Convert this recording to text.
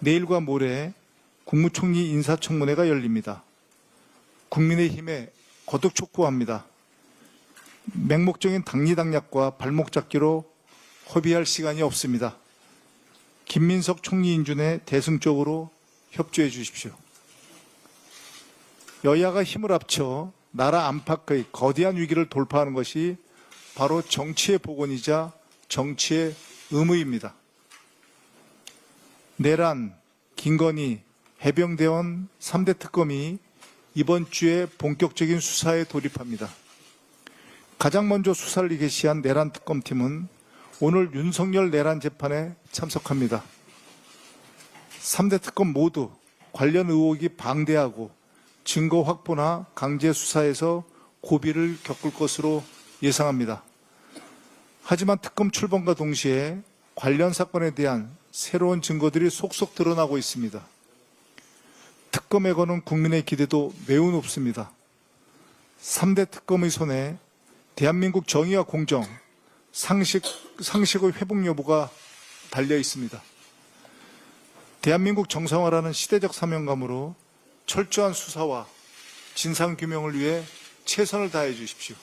내일과 모레 국무총리 인사청문회가 열립니다. 국민의힘에 거듭 촉구합니다. 맹목적인 당리당략과 발목 잡기로 허비할 시간이 없습니다. 김민석 총리 인준에 대승적으로 협조해 주십시오. 여야가 힘을 합쳐 나라 안팎의 거대한 위기를 돌파하는 것이 바로 정치의 복원이자 정치의 의무입니다. 내란, 김건희, 해병대원 3대 특검이 이번 주에 본격적인 수사에 돌입합니다. 가장 먼저 수사를 개시한 내란 특검팀은 오늘 윤석열 내란 재판에 참석합니다. 3대 특검 모두 관련 의혹이 방대하고 증거 확보나 강제 수사에서 고비를 겪을 것으로 예상합니다. 하지만 특검 출범과 동시에 관련 사건에 대한 새로운 증거들이 속속 드러나고 있습니다. 특검에 거는 국민의 기대도 매우 높습니다. 3대 특검의 손에 대한민국 정의와 공정, 상식, 상식의 회복 여부가 달려 있습니다. 대한민국 정상화라는 시대적 사명감으로 철저한 수사와 진상규명을 위해 최선을 다해 주십시오.